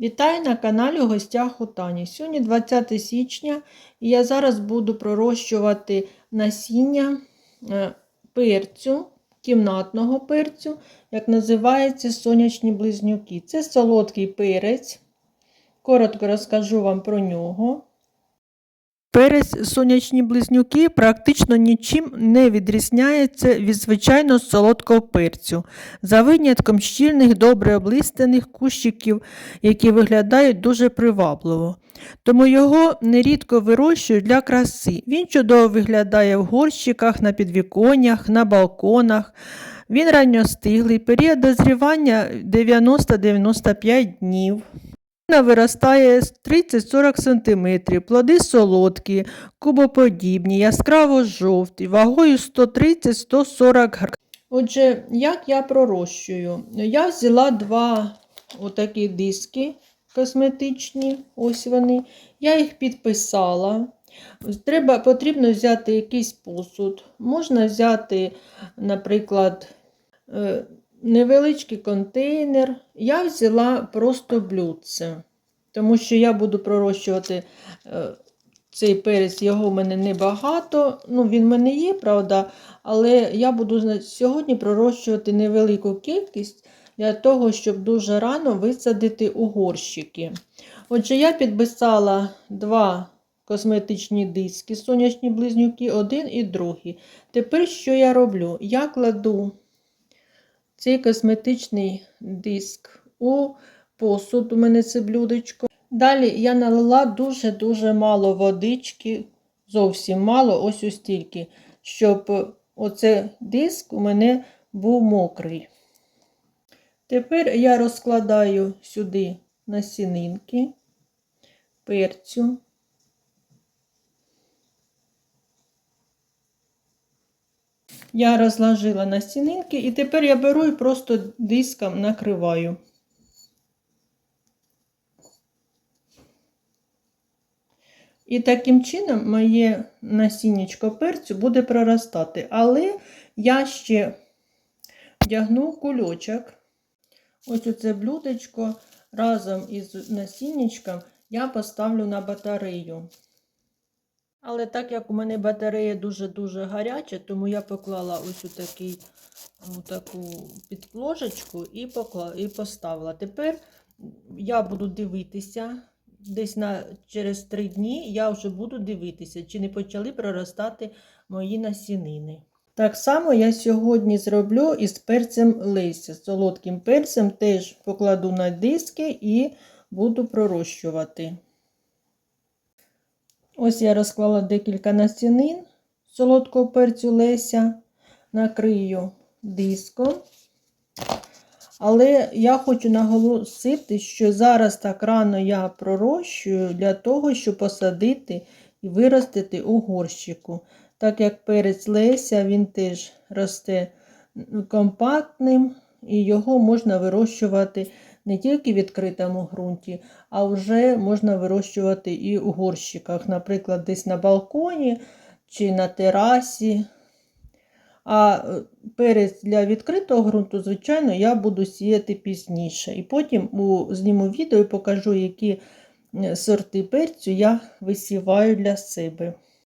Вітаю на каналі у гостях у Тані. Сьогодні 20 січня і я зараз буду пророщувати насіння е, перцю, кімнатного перцю, як називається сонячні близнюки. Це солодкий перець. Коротко розкажу вам про нього. Перець сонячні близнюки практично нічим не відрізняється від звичайного солодкого перцю, за винятком щільних, добре облистених кущиків, які виглядають дуже привабливо. Тому його нерідко вирощують для краси. Він чудово виглядає в горщиках, на підвіконнях, на балконах. Він ранньостиглий, період дозрівання 90-95 днів. Виростає 30-40 см, плоди солодкі, кубоподібні, яскраво жовті, вагою 130-140 грам. Отже, як я пророщую? Я взяла два отакі диски косметичні, ось вони. Я їх підписала. Треба, Потрібно взяти якийсь посуд. Можна взяти, наприклад, е, невеличкий контейнер. Я взяла просто блюдце, тому що я буду пророщувати е, цей перець, його в мене небагато. Ну, Він в мене є, правда, але я буду сьогодні пророщувати невелику кількість для того, щоб дуже рано висадити у горщики. Отже, я підписала два косметичні диски, сонячні близнюки, один і другий. Тепер що я роблю? Я кладу цей косметичний диск у посуд, у мене це блюдечко. Далі я налила дуже-дуже мало водички, зовсім мало, ось ось стільки, щоб оцей диск у мене був мокрий. Тепер я розкладаю сюди насінинки, перцю. Я розложила насінинки і тепер я беру і просто диском накриваю. І таким чином моє насіннячко перцю буде проростати. Але я ще вдягну кульочок. Ось оце блюдечко разом із насіннячком я поставлю на батарею. Але так як у мене батарея дуже-дуже гаряча, тому я поклала ось у такий, у таку підложечку і покла, і поставила. Тепер я буду дивитися, десь на, через три дні я вже буду дивитися, чи не почали проростати мої насінини. Так само я сьогодні зроблю із перцем. З солодким перцем теж покладу на диски і буду пророщувати. Ось я розклала декілька насінин солодкого перцю Леся, накрию диском. Але я хочу наголосити, що зараз так рано я пророщую для того, щоб посадити і виростити у горщику. Так як перець Леся, він теж росте компактним, і його можна вирощувати не тільки в відкритому ґрунті, а вже можна вирощувати і у горщиках, наприклад, десь на балконі чи на терасі. А е, перець для відкритого ґрунту, звичайно, я буду сіяти пізніше. І потім у, зніму відео і покажу, які сорти перцю я висіваю для себе.